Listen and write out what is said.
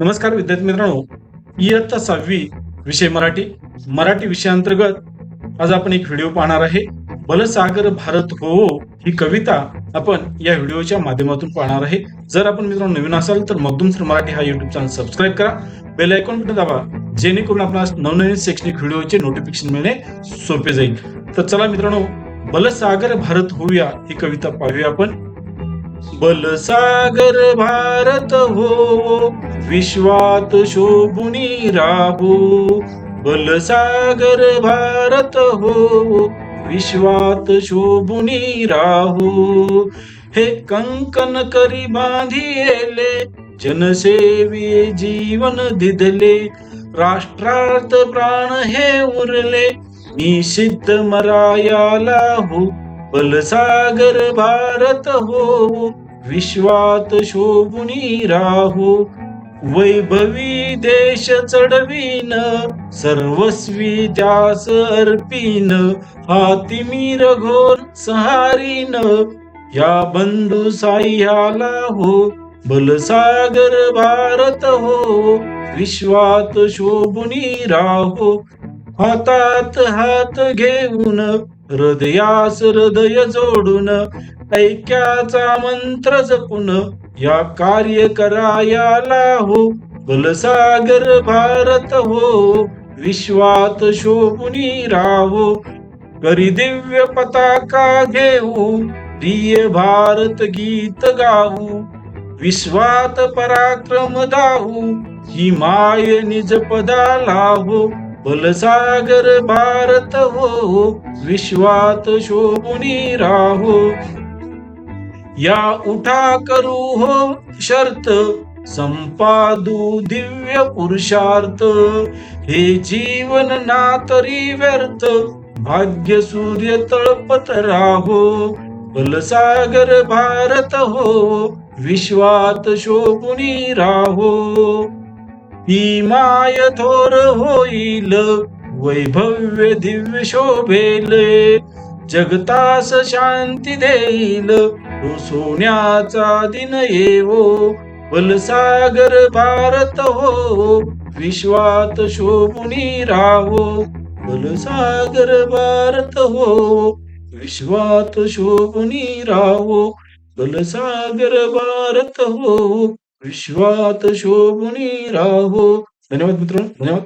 नमस्कार विद्यार्थी मित्रांनो. इयत्ता सहावी विषय मराठी. मराठी विषयांतर्गत आज आपण एक व्हिडिओ पाहणार आहे. बलसागर भारत हो ही कविता आपण या व्हिडिओच्या माध्यमातून पाहणार आहे. जर आपण मित्रांनो नवीन असाल तर मगदुम सर मराठी हा युट्यूब चॅनल सबस्क्राईब करा. बेल आयकॉन बटन दाबा जेणेकरून आपणास नवनवीन शैक्षणिक व्हिडिओचे नोटिफिकेशन मिळणे सोपे जाईल. तर चला मित्रांनो बलसागर भारत होऊया ही कविता पाहूया आपण. बलसागर भारत हो विश्वात शोभुनी राहू. बलसागर भारत हो. विश्वात शोभुनी राहू. हे कंकन करी बांधिले जनसेवी जीवन दिधले राष्ट्रार्थ प्राण हे उरले निषिद्ध मरायाला हो. बलसागर भारत हो. विश्वात शोभुनी राहू. वैभवी देश चढवीन सर्वस्वी त्यास अर्पीन हाती मी रघोर सहारीन. या बंधू साह्याला हो बलसागर भारत हो विश्वात शोभुनी राहो. हातात हात घेऊन हृदयास हृदय जोडून ऐक्याचा मंत्र जपून या कार्य करायाला हो बलसागर भारत हो विश्वात शोभुनी राहो करी दिव्य पताका घेऊ प्रिय भारत गीत गाऊ विश्वात पराक्रम दाहू ही माय निज पदा लाभो बलसागर भारत हो विश्वात शोभुनी राहो। या उठा करू हो शर्त संपादू दिव्य पुरुषार्थ. हे जीवन ना तरी व्यर्थ भाग्य सूर्य तळपत राहो. फलसागर भारत हो विश्वात शोभुनी राहो. ही माय थोर होईल वैभव्य दिव्य शोभेल. जगतास शांती देईल तो सोन्याचा दिन येवो बलसागर भारत हो विश्वात शोभुनी राहो बलसागर भारत हो विश्वात शोभुनी राहो बलसागर भारत हो विश्वात शोभुनी राहो. धन्यवाद मित्रांनो धन्यवाद.